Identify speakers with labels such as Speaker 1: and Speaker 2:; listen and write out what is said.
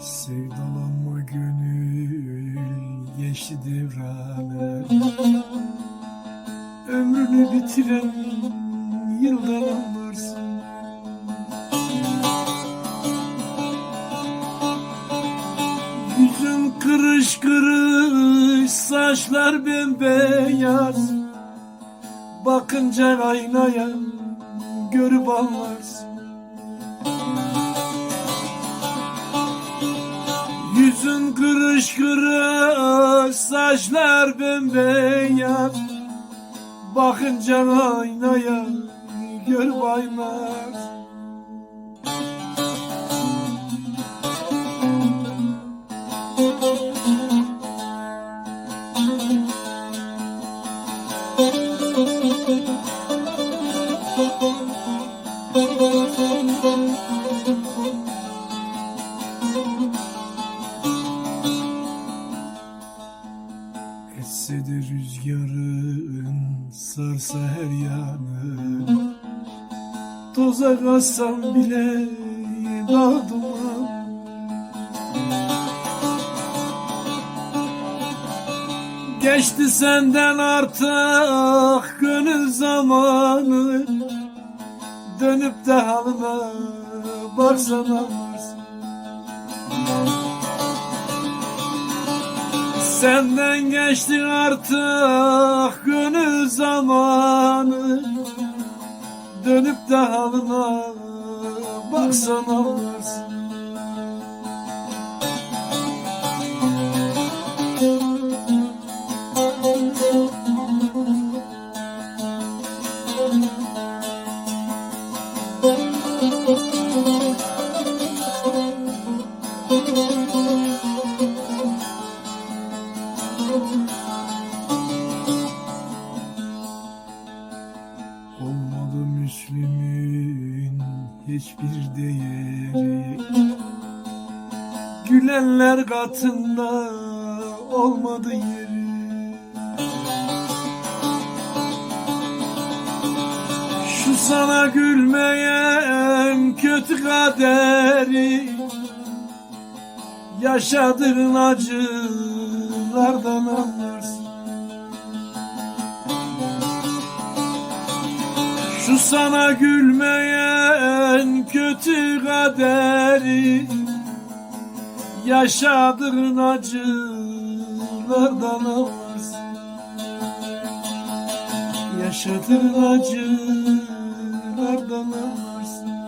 Speaker 1: Sevdalanma gönül geçti devralar Ömrünü bitiren yıldan kırış kırış saçlar bembeyaz. Bakınca aynaya görüp anlarsın. Yüzün kırış kırış saçlar bembeyaz. Bakınca aynaya görüp anlarsın Etse de rüzgarın sarsa her yanı Toza kalsam bile dağ Geçti senden artık gönül zamanı. Dönüp de haline baksana Senden geçti artık gönül zamanı. Dönüp de haline baksana varsın Olmadı Müslüm'ün hiçbir değeri. Gülenler katında olmadı yeri sana gülmeyen kötü kaderi Yaşadığın acılardan anlarsın. Şu sana gülmeyen kötü kaderi Yaşadığın acılardan anlarsın. Yaşadığın acılardan anlarsın